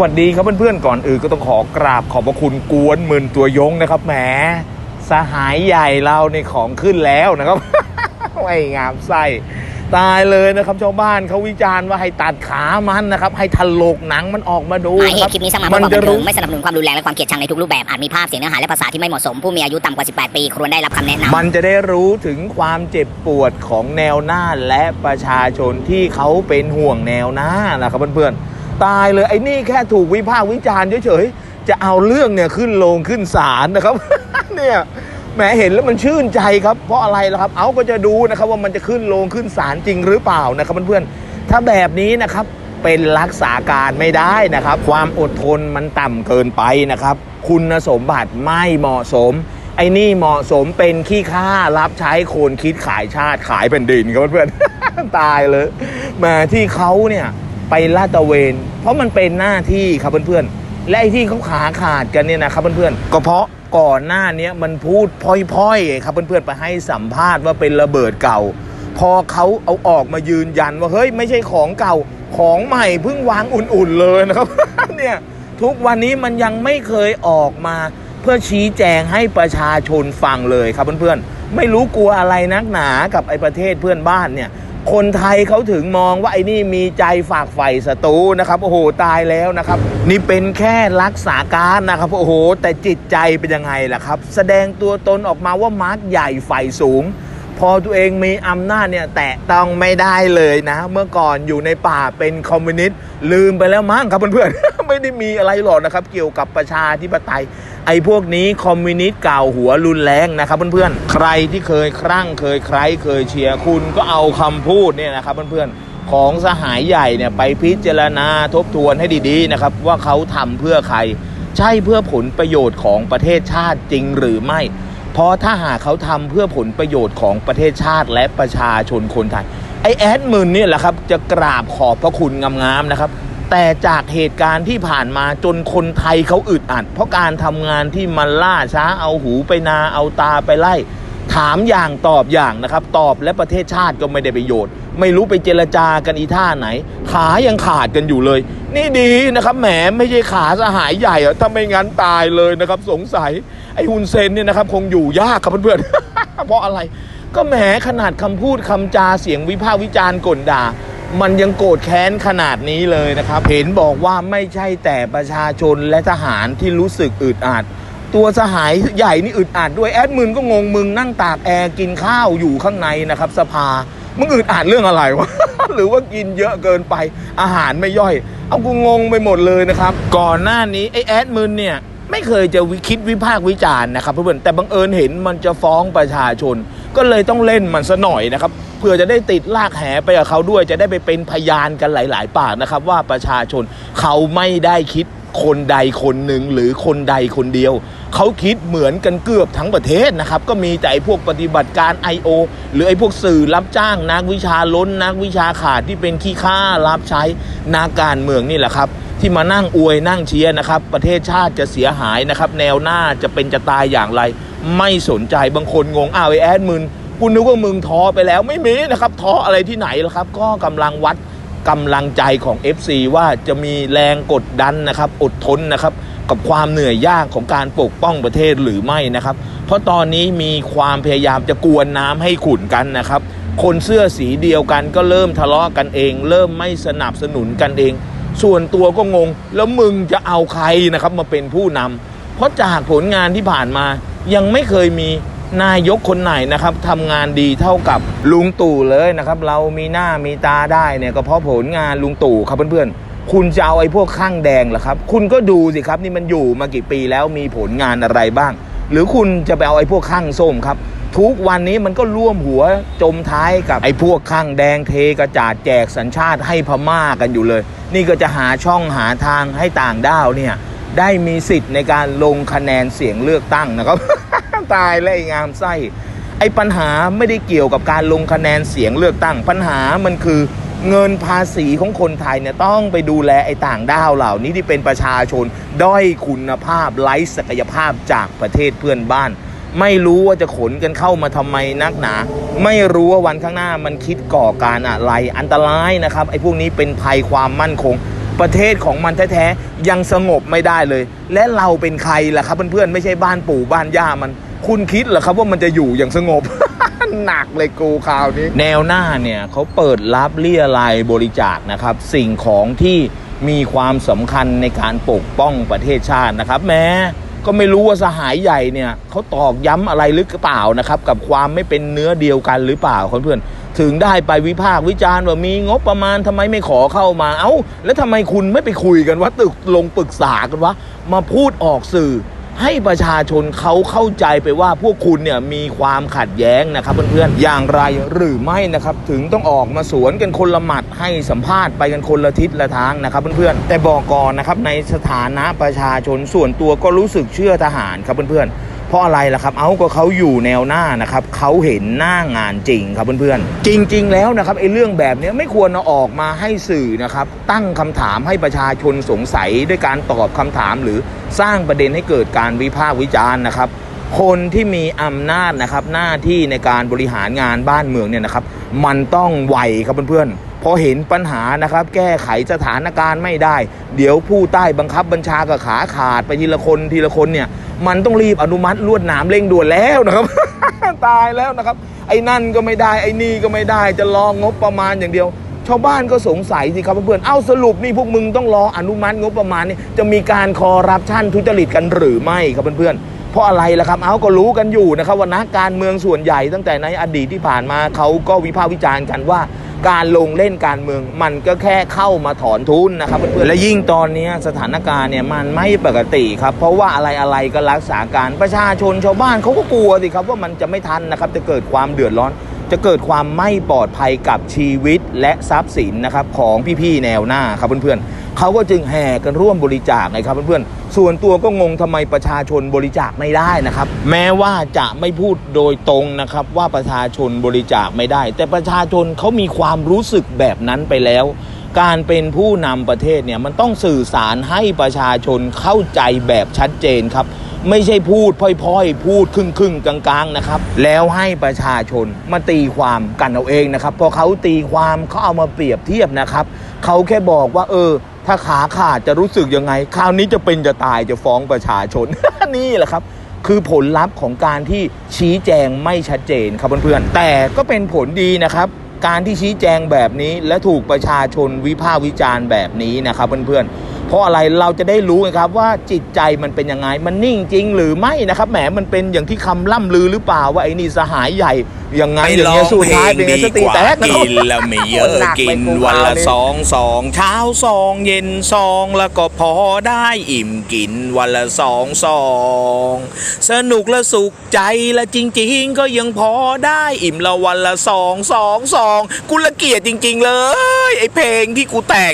วัสดีครับเพื่อนๆก่อนอื่นก็ต้องขอกราบขอบพระคุณกวนหมื่นตัวยงนะครับแหมสหายใหญ่เราในของขึ้นแล้วนะครับไม่งามไส้ตายเลยนะครับชาวบ้านเขาวิจารณ์ว่าให้ตัดขามันนะครับ ให้ถลกหนังมันออกมาดูหมายเหครัตุคลิปนี้สร้างมาเพื่อมัความจะบันเทิรู้งไม่สนับสนุนความรุนแรงและความเกลียดชังในทุกรูปแบบอาจมีภาพเสียงเนื้อหาและภาษาที่ไม่เหมาะสมผู้มีอายุต่ำกว่า 18 ปีควรได้รับคำแนะนำมันจะได้รู้ถึงความเจ็บปวดของแนวหน้าและประชาชนที่เขาเป็นห่วงแนวหน้านะครับเพื่อนๆ ตายเลยไอ้นี่แค่ถูกวิพากษ์วิจารณ์เฉยๆจะเอาเรื่องเนี่ยขึ้นลงขึ้นศาลนะครับ เนี่ยแหมเห็นแล้วมันชื่นใจครับเพราะอะไรล่ะครับ เอาก็จะดูนะครับว่ามันจะขึ้นลงขึ้นศาลจริงหรือเปล่านะครับเพื่อนๆถ้าแบบนี้นะครับเป็นรักษาการไม่ได้นะครับ ความอดทนมันต่ำเกินไปนะครับ คุณสมบัติไม่เหมาะสม ไอ้นี่เหมาะสมเป็นขี้ข้ารับใช้คนคิดขายชาติขายแผ่นดินครับเพื่อนๆตายเลยมาที่เขาเนี่ย ไปลาดตระเวน เพราะมันเป็นหน้าที่ครับเพื่อนๆ และไอ้ที่เขาขาขาดกันเนี่ยนะครับเพื่อนๆ ก็เพราะก่อนหน้านี้มันพูดพล่อยๆ ครับเพื่อนๆ ไปให้สัมภาษณ์ว่าเป็นระเบิดเก่า พอเขาเอาออกมายืนยันว่าเฮ้ยไม่ใช่ของเก่าของใหม่เพิ่งวางอุ่นๆเลยนะครับ เนี่ยทุกวันนี้มันยังไม่เคยออกมาเพื่อชี้แจงให้ประชาชนฟังเลยครับเพื่อนๆ ไม่รู้กลัวอะไรนักหนากับไอ้ประเทศเพื่อนบ้านเนี่ย คนไทยเขาถึงมองว่าไอ้นี่มีใจฝากใฝ่ศัตรูนะครับ โอ้โหตายแล้วนะครับ นี่เป็นแค่รักษาการนะครับ โอ้โห แต่จิตใจเป็นยังไงล่ะครับ แสดงตัวตนออกมาว่ามาร์กใหญ่ใฝ่สูง พอตัวเองมีอำนาจเนี่ยแตะต้องไม่ได้เลยนะ เมื่อก่อนอยู่ในป่าเป็นคอมมิวนิสต์ลืมไปแล้วมั้งครับเพื่อนๆไม่ได้มีอะไรหรอกนะครับ เกี่ยวกับประชาธิปไตย ไอ้พวกนี้คอมมิวนิสต์เก่าหัวรุนแรงนะครับเพื่อนๆ ใครที่เคยครั่งเคยใครเคยเชียร์คุณก็เอาคำพูดเนี่ยนะครับเพื่อนๆ ของสหายใหญ่เนี่ยไปพิจารณาทบทวนให้ดีๆนะครับว่าเขาทำเพื่อใคร ใช่เพื่อผลประโยชน์ของประเทศชาติจริงหรือไม่ เพราะถ้าหากเขาทำเพื่อผลประโยชน์ของประเทศชาติและประชาชนคนไทยไอแอดมินเนี่ยแหละครับจะกราบขอบพระคุณงามๆนะครับ แต่จากเหตุการณ์ที่ผ่านมาจนคนไทยเขาอึดอัด เพราะการทำงานที่มันล่าช้าเอาหูไปนาเอาตาไปไล่ ถามอย่างตอบอย่างนะครับ ตอบและประเทศชาติก็ไม่ได้ประโยชน์ ไม่รู้ไปเจรจากันอีท่าไหน ขายังขาดกันอยู่เลย นี่ดีนะครับแหมไม่ใช่ขาสหายใหญ่อะถ้าไม่งั้นตายเลยนะครับ สงสัยไอ้ฮุนเซนเนี่ยนะครับ คงอยู่ยากครับเพื่อนๆเพราะอะไร ก็แหมขนาดคำพูดคำจาเสียงวิพากษ์วิจารณ์ก่นด่า มันยังโกรธแค้นขนาดนี้เลยนะครับ เห็นบอกว่าไม่ใช่แต่ประชาชนและทหารที่รู้สึกอึดอัดตัวสหายใหญ่นี่อึดอัดด้วยแอดมินก็งงมึงนั่งตากแอร์กินข้าวอยู่ข้างในนะครับ สภามึงอึดอัดเรื่องอะไรวะ หรือว่ากินเยอะเกินไปอาหารไม่ย่อย เอากูงงไปหมดเลยนะครับ ก่อนหน้านี้ไอแอดมินเนี่ย ไม่เคยจะวิคิดวิพากษ์วิจารณ์นะครับเพื่อนๆแต่บังเอิญเห็นมันจะฟ้องประชาชน ก็เลยต้องเล่นมันซะหน่อยนะครับเพื่อจะได้ติดลากแหไปกับเขาด้วย จะได้ไปเป็นพยานกันหลาย ๆ ปากนะครับ ว่าประชาชนเขาไม่ได้คิดคนใดคนหนึ่งหรือคนใดคนเดียว เขาคิดเหมือนกันเกือบทั้งประเทศนะครับ ก็มีแต่ไอ้พวกปฏิบัติการ I.O. หรือไอ้พวกสื่อรับจ้างนักวิชาล้นนักวิชาขาดที่เป็นขี้ข้ารับใช้นักการเมืองนี่แหละครับ ที่มานั่งอวยนั่งเชียร์นะครับ ประเทศชาติจะเสียหายนะครับ แนวหน้าจะเป็นจะตายอย่างไร ไม่สนใจบางคนงงอ้าวไอแอดมึนกูนึกว่ามึงท้อไปแล้วไม่มีนะครับท้ออะไรที่ไหนล่ะครับ ก็กำลังวัดกำลังใจของ FC ว่าจะมีแรงกดดันนะครับ อดทนนะครับ กับความเหนื่อยยากของการปกป้องประเทศหรือไม่นะครับ เพราะตอนนี้มีความพยายามจะกวนน้ำให้ขุ่นกันนะครับ คนเสื้อสีเดียวกันก็เริ่มทะเลาะกันเอง เริ่มไม่สนับสนุนกันเอง ส่วนตัวก็งง แล้วมึงจะเอาใครนะครับมาเป็นผู้นำเพราะจากผลงานที่ผ่านมายังไม่เคยมีนายกคนไหนนะครับทำงานดีเท่ากับลุงตู่เลยนะครับ เรามีหน้ามีตาได้เนี่ยก็เพราะผลงานลุงตู่ครับเพื่อนๆ คุณจะเอาไอ้พวกข้างแดงเหรอครับ คุณก็ดูสิครับนี่มันอยู่มากี่ปีแล้วมีผลงานอะไรบ้าง หรือคุณจะไปเอาไอ้พวกข้างส้มครับ ทุกวันนี้มันก็ร่วมหัวจมท้ายกับไอ้พวกข้างแดงเทกระจาดแจกสัญชาติให้พม่ากันอยู่เลย นี่ก็จะหาช่องหาทางให้ต่างด้าวเนี่ยได้มีสิทธิ์ในการลงคะแนนเสียงเลือกตั้งนะครับ ตายแล้วไอ้งามไส้ไอ้ปัญหาไม่ได้เกี่ยวกับการลงคะแนนเสียงเลือกตั้ง ปัญหามันคือเงินภาษีของคนไทยเนี่ยต้องไปดูแลไอ้ต่างด้าวเหล่านี้ที่เป็นประชาชน ด้อยคุณภาพไร้ศักยภาพจากประเทศเพื่อนบ้าน ไม่รู้ว่าจะขนกันเข้ามาทำไมนักหนา ไม่รู้ว่าวันข้างหน้ามันคิดก่อการอะไรอันตรายนะครับไอ้พวกนี้เป็นภัยความมั่นคง ประเทศของมันแท้ๆยังสงบไม่ได้เลย และเราเป็นใครล่ะครับเพื่อนๆไม่ใช่บ้านปู่บ้านย่ามัน คุณคิดเหรอครับว่ามันจะอยู่อย่างสงบหนักเลยกูคราวนี้ แนวหน้าเนี่ยเขาเปิดรับเรียรายบริจาคนะครับ สิ่งของที่มีความสำคัญในการปกป้องประเทศชาตินะครับ แม้ ก็ไม่รู้ว่าสหายใหญ่เนี่ยเขาตอกย้ำอะไรหรือเปล่านะครับ กับความไม่เป็นเนื้อเดียวกันหรือเปล่าเพื่อนถึงได้ไปวิพากษ์วิจารณ์ว่ามีงบประมาณทำไมไม่ขอเข้ามา เอ้า แล้วทำไมคุณไม่ไปคุยกันว่าตึกลงปรึกษากันวะมาพูดออกสื่อ ให้ประชาชนเขาเข้าใจไปว่าพวกคุณเนี่ยมีความขัดแย้งนะครับเพื่อนๆอย่างไรหรือไม่นะครับถึงต้องออกมาสวนกันคนละหมัดให้สัมภาษณ์ไปกันคนละทิศละทางนะครับเพื่อนๆแต่บอกก่อนนะครับในสถานะประชาชนส่วนตัวก็รู้สึกเชื่อทหารครับเพื่อนๆเพ ราะอะไรล่ะครับ เอาก็เขาอยู่แนวหน้านะครับเขาเห็นหน้างานจริงครับเพื่อนๆ จริง ๆ แล้วนะครับไอ้เรื่องแบบนี้ไม่ควรอออกมาให้สื่อนะครับตั้งคำถามให้ประชาชนสงสัยด้วยการตอบคำถาม หรือสร้างประเด็นให้เกิดการวิพากษ์วิจารณ์นะครับคนที่มีอำนาจนะครับหน้าที่ในการบริหารงานบ้านเมืองเนี่ยนะครับมันต้องไวครับเพื่อนๆพอเห็นปัญหานะครับแก้ไขสถานการณ์ไม่ได้ เดี๋ยวผู้ใต้บังคับบัญชากับขาขาดไปทีละคนทีละคนเนี่ย มันต้องรีบอนุมัติลวดหนามเร่งด่วนแล้วนะครับ ตายแล้วนะครับ ไอ้นั่นก็ไม่ได้ไอ้นี่ก็ไม่ได้จะรองงบประมาณอย่างเดียว ชาวบ้านก็สงสัยสิครับเพื่อนๆเอ้าสรุปนี่พวกมึงต้องรออนุมัติงบประมาณนี่จะมีการคอร์รัปชันทุจริตกันหรือไม่ครับเพื่อนๆเพราะอะไรล่ะครับ เอาก็รู้กันอยู่นะครับว่านักการเมืองส่วนใหญ่ตั้งแต่ในอดีตที่ผ่านมาเขาก็วิพากษ์วิจารณ์กันว่า การลงเล่นการเมือง มันก็แค่เข้ามาถอนทุนนะครับเพื่อนๆและยิ่งตอนนี้สถานการณ์เนี่ยมันไม่ปกติครับ เพราะว่าอะไรอะไรก็รักษาการประชาชนชาวบ้านเขาก็กลัวสิครับว่ามันจะไม่ทันนะครับจะเกิดความเดือดร้อน จะเกิดความไม่ปลอดภัยกับชีวิตและทรัพย์สินนะครับของพี่ๆแนวหน้าครับเพื่อนๆเขาก็จึงแห่กันร่วมบริจาคนะครับเพื่อนๆส่วนตัวก็งงทำไมประชาชนบริจาคไม่ได้นะครับ แม้ว่าจะไม่พูดโดยตรงนะครับว่าประชาชนบริจาคไม่ได้ แต่ประชาชนเขามีความรู้สึกแบบนั้นไปแล้วการเป็นผู้นำประเทศเนี่ยมันต้องสื่อสารให้ประชาชนเข้าใจแบบชัดเจนครับ ไม่ใช่พูดพล่อยๆ พูดครึ่งครึ่งกลางๆนะครับ แล้วให้ประชาชนมาตีความกันเอาเองนะครับพอเขาตีความเขาเอามาเปรียบเทียบนะครับเขาแค่บอกว่า เออ ถ้าขาขาดจะรู้สึกยังไง คราวนี้จะเป็นจะตายจะฟ้องประชาชน นี่แหละครับ คือผลลัพธ์ของการที่ชี้แจงไม่ชัดเจนครับเพื่อนๆแต่ก็เป็นผลดีนะครับการที่ชี้แจงแบบนี้และถูกประชาชนวิพากษ์วิจารณ์แบบนี้นะครับเพื่อนๆ ราะอะไรเราจะได้รู้ไงครับว่าจิตใจมันเป็นยังไง มันนิ่งจริงหรือไม่นะครับแหมมันเป็นอย่างที่คำล่ำลือหรือเปล่าว่าไอ้นี่สหายใหญ่อย่างไงไปอย่างร้อเงี้ยงสุดเพลท้ายงเป็นไงดีสติกว่าแตกนะครับกินแล้วไม่เยอะหนักกิไปนกูวันละคราวนี้สองสองเช้าสองเย็นสองแล้วก็พอได้อิ่มกินวันละสองสองสนุกและสุขใจและจริง ๆ ก็ยังพอได้อิ่มละวันละสองสองสองกูละเกียดจริง ๆ เลย ไอเพลงที่กูแต่ง